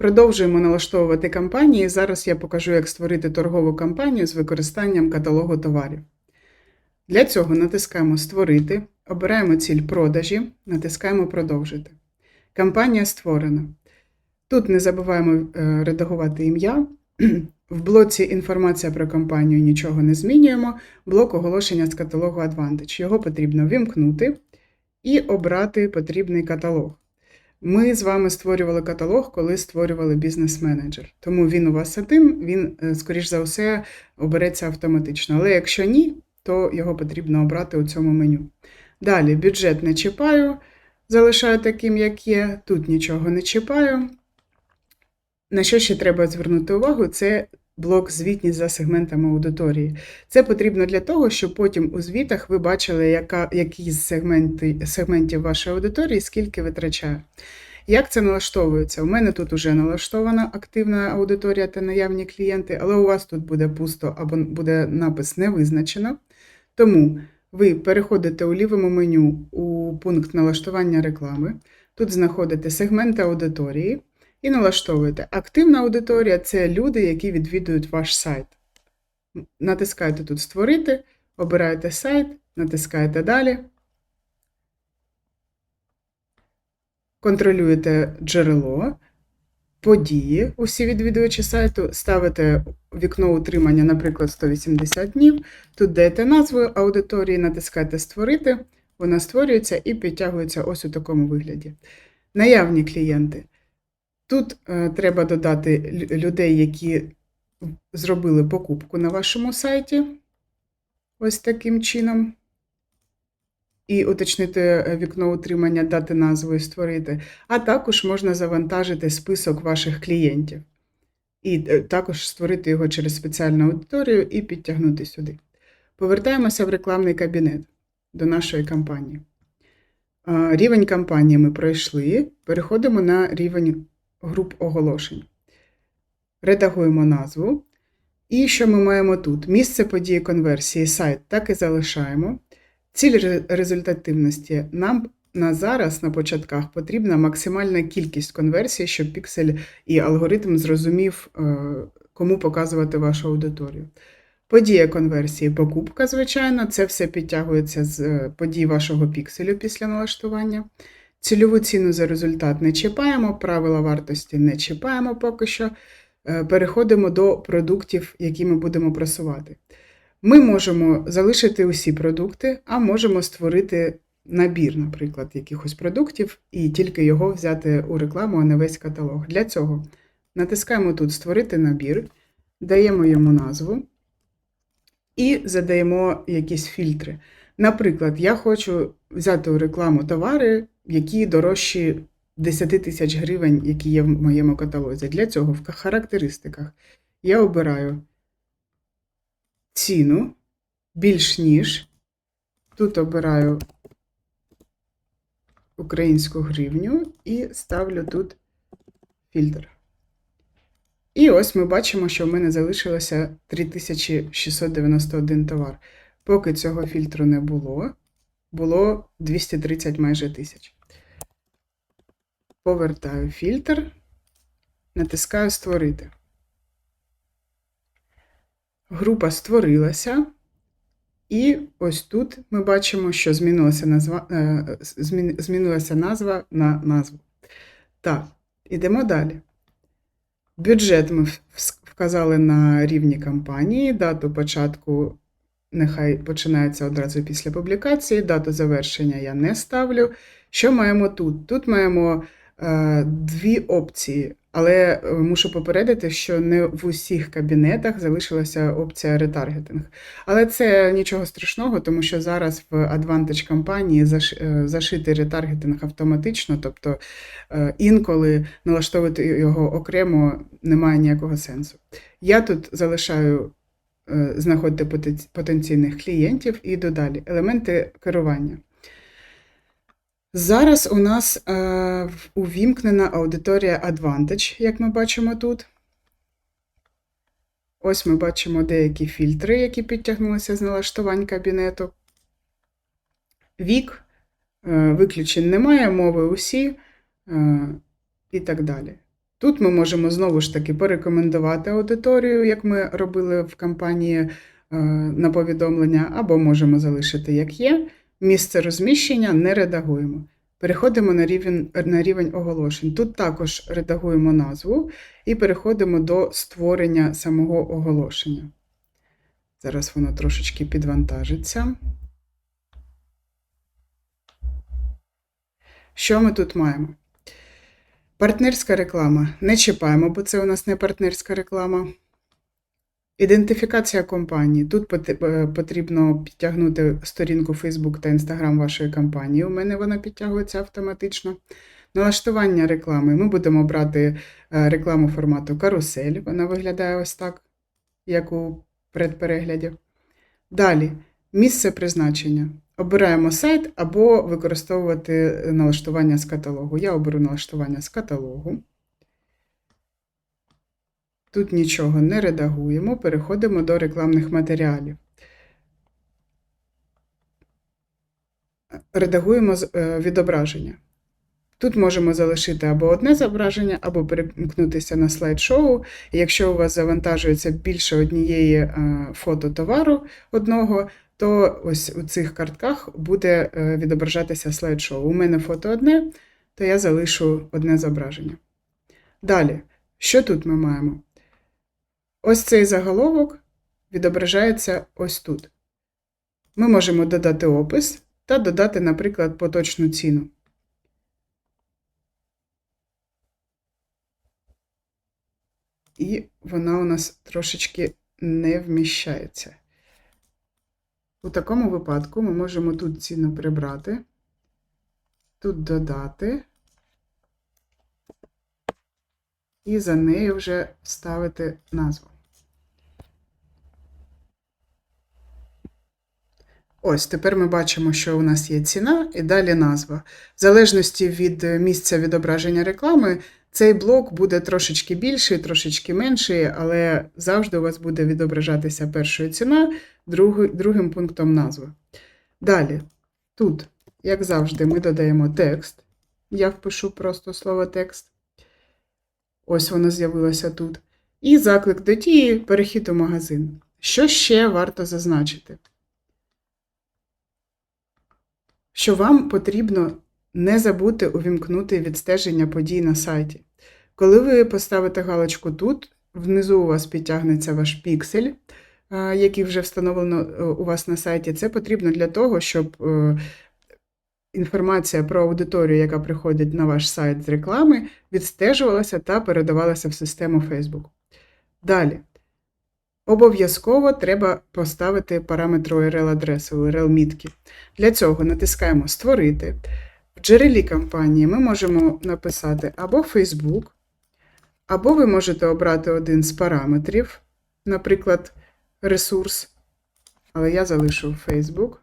Продовжуємо налаштовувати кампанії. Зараз я покажу, як створити торгову кампанію з використанням каталогу товарів. Для цього натискаємо Створити, обираємо ціль продажі, натискаємо Продовжити. Кампанія створена. Тут не забуваємо е, редагувати ім'я. В блоці Інформація про компанію нічого не змінюємо. Блок оголошення з каталогу Advantage. Його потрібно вимкнути і обрати потрібний каталог. Ми з вами створювали каталог, коли створювали бізнес-менеджер. Тому він у вас один, він, е, скоріш за все, обереться автоматично. Але якщо ні, то його потрібно обрати у цьому меню. Далі бюджет не чіпаю, залишаю таким, як є. Тут нічого не чіпаю. На що ще треба звернути увагу, це блок звітність за сегментами аудиторії. Це потрібно для того, щоб потім у звітах ви бачили, яка, які з сегменти, сегментів вашої аудиторії скільки витрачає. Як це налаштовується? У мене тут вже налаштована активна аудиторія та наявні клієнти, але у вас тут буде пусто або буде напис не визначено. Тому ви переходите у лівому меню у пункт налаштування реклами. Тут знаходите сегменти аудиторії і налаштовуєте. Активна аудиторія це люди, які відвідують ваш сайт. Натискаєте тут Створити, обираєте сайт, натискаєте Далі. Контролюєте джерело, події, усі відвідувачі сайту, ставите вікно утримання, наприклад, 180 днів. Тут даєте назву аудиторії, натискаєте Створити, вона створюється і підтягується ось у такому вигляді. Наявні клієнти. Тут е, треба додати людей, які зробили покупку на вашому сайті. Ось таким чином. І уточнити е, вікно утримання, дати назву і створити. А також можна завантажити список ваших клієнтів. І е, також створити його через спеціальну аудиторію і підтягнути сюди. Повертаємося в рекламний кабінет до нашої кампанії. Рівень кампанії ми пройшли. Переходимо на рівень груп оголошень. Редагуємо назву. І що ми маємо тут? Місце події конверсії, сайт так і залишаємо. Ціль результативності. Нам на зараз, на початках, потрібна максимальна кількість конверсій, щоб піксель і алгоритм зрозумів, е, кому показувати вашу аудиторію. Подія конверсії, покупка, звичайно, це все підтягується з е, подій вашого пікселю після налаштування. Цільову ціну за результат не чіпаємо, правила вартості не чіпаємо поки що. Е, Переходимо до продуктів, які ми будемо просувати. Ми можемо залишити усі продукти, а можемо створити набір, наприклад, якихось продуктів, і тільки його взяти у рекламу, а не весь каталог. Для цього натискаємо тут Створити набір, даємо йому назву і задаємо якісь фільтри. Наприклад, я хочу взяти у рекламу товари, які дорожчі 10 тисяч гривень, які є в моєму каталозі. Для цього в характеристиках я обираю ціну більш ніж. Тут обираю українську гривню і ставлю тут фільтр. І ось ми бачимо, що в мене залишилося 3691 товар. Поки цього фільтру не було, було 230 майже тисяч. Повертаю фільтр, натискаю Створити. Група створилася, і ось тут ми бачимо, що змінилася назва, е, змін- змінилася назва на назву. Так, ідемо далі. Бюджет ми вказали на рівні кампанії, дату початку нехай починається одразу після публікації, дату завершення я не ставлю. Що маємо тут? Тут маємо е, дві опції, але е, мушу попередити, що не в усіх кабінетах залишилася опція ретаргетинг. Але це нічого страшного, тому що зараз в Advantage кампанії заш- е, ретаргетинг автоматично, тобто е, інколи налаштовувати його окремо немає ніякого сенсу. Я тут залишаю знаходити потенційних клієнтів і додалі елементи керування. Зараз у нас е, увімкнена аудиторія Advantage, як ми бачимо тут. Ось ми бачимо деякі фільтри, які підтягнулися з налаштувань кабінету. Вік, е, виключень немає, мови усі е, і так далі. Тут ми можемо знову ж таки порекомендувати аудиторію, як ми робили в кампанії е, на повідомлення, або можемо залишити як є. Місце розміщення не редагуємо. Переходимо на рівень, на рівень оголошень. Тут також редагуємо назву і переходимо до створення самого оголошення. Зараз воно трошечки підвантажиться. Що ми тут маємо? Партнерська реклама. Не чіпаємо, бо це у нас не партнерська реклама. Ідентифікація компанії. Тут е, потрібно підтягнути сторінку Facebook та Instagram вашої компанії. У мене вона підтягується автоматично. Налаштування реклами. Ми будемо брати е, рекламу формату карусель. Вона виглядає ось так, як у предперегляді. Далі місце призначення. Обираємо сайт або використовувати налаштування з каталогу. Я оберу налаштування з каталогу. Тут нічого не редагуємо, переходимо до рекламних матеріалів. Редагуємо е, відображення. Тут можемо залишити або одне зображення, або перемкнутися на слайд-шоу. Якщо у вас завантажується більше однієї е, фото товару одного, то ось у цих картках буде е, відображатися слайд-шоу. У мене фото одне, то я залишу одне зображення. Далі, що тут ми маємо? Ось цей заголовок відображається ось тут. Ми можемо додати опис та додати, наприклад, поточну ціну. І вона у нас трошечки не вміщається. У такому випадку ми можемо тут ціну прибрати, тут додати, і за нею вже вставити назву. Ось, тепер ми бачимо, що у нас є ціна і далі назва. В залежності від місця відображення реклами, цей блок буде трошечки більший, трошечки менший, але завжди у вас буде відображатися першою ціна, другим пунктом назва. Далі, тут, як завжди, ми додаємо текст. Я впишу просто слово текст. Ось воно з'явилося тут. І заклик до дії, перехід у магазин. Що ще варто зазначити? Що вам потрібно не забути увімкнути відстеження подій на сайті. Коли ви поставите галочку тут, внизу у вас підтягнеться ваш піксель, який вже встановлено е, у вас на сайті. Це потрібно для того, щоб е, інформація про аудиторію, яка приходить на ваш сайт з реклами, відстежувалася та передавалася в систему Facebook. Далі. Обов'язково треба поставити параметр URL-адреси, URL-мітки. Для цього натискаємо Створити. В джерелі кампанії ми можемо написати або Facebook, або ви можете обрати один з параметрів, наприклад, ресурс, але я залишу Facebook.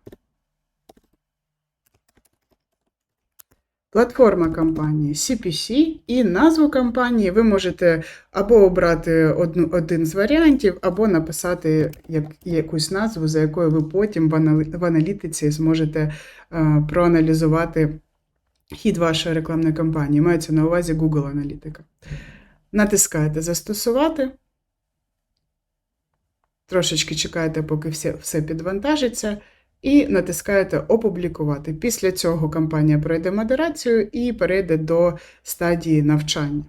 Платформа кампанії CPC і назву кампанії ви можете або обрати одну, один з варіантів, або написати як, якусь назву, за якою ви потім в, аналітиці зможете е, проаналізувати хід вашої рекламної кампанії. Мається на увазі Google Аналітика. Натискаєте Застосувати. Трошечки чекаєте, поки все, все підвантажиться, і натискаєте Опублікувати. Після цього кампанія пройде модерацію і перейде до стадії навчання.